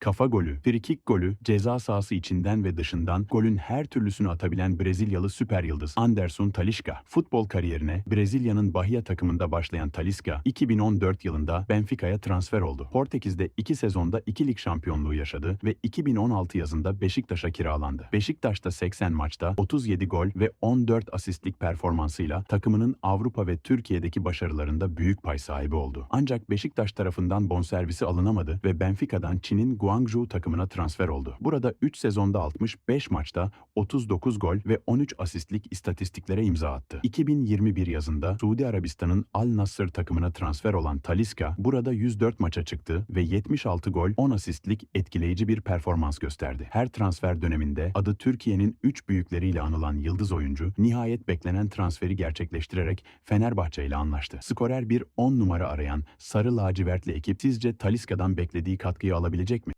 kafa golü, frikik golü, ceza sahası içinden ve dışından golün her türlüsünü atabilen Brezilyalı süper yıldız Anderson Talisca. Futbol kariyerine Brezilya'nın Bahia takımında başlayan Talisca, 2014 yılında Benfica'ya transfer oldu. Portekiz'de 2 sezonda 2 lig şampiyonluğu yaşadı ve 2016 yazında Beşiktaş'a kiralandı. Beşiktaş'ta 80 maçta 37 gol ve 14 asistlik performansıyla takımının Avrupa ve Türkiye'deki başarılarında büyük pay sahibi oldu. Ancak Beşiktaş tarafından bonservisi alınamadı ve Benfica'dan Çin'in Guangzhou takımına transfer oldu. Burada 3 sezonda 65 maçta 39 gol ve 13 asistlik istatistiklere imza attı. 2021 yazında Suudi Arabistan'ın Al Nassr takımına transfer olan Talisca burada 104 maça çıktı ve 76 gol 10 asistlik etkileyici bir performans gösterdi. Her transfer döneminde adı Türkiye'nin 3 büyükleriyle anılan yıldız oyuncu nihayet beklenen transferi gerçekleştirerek Fenerbahçe ile anlaştı. Skorer bir 10 numara arayan sarı lacivertli ekip sizce Talisca'dan beklediği katkıyı alabilecek mi?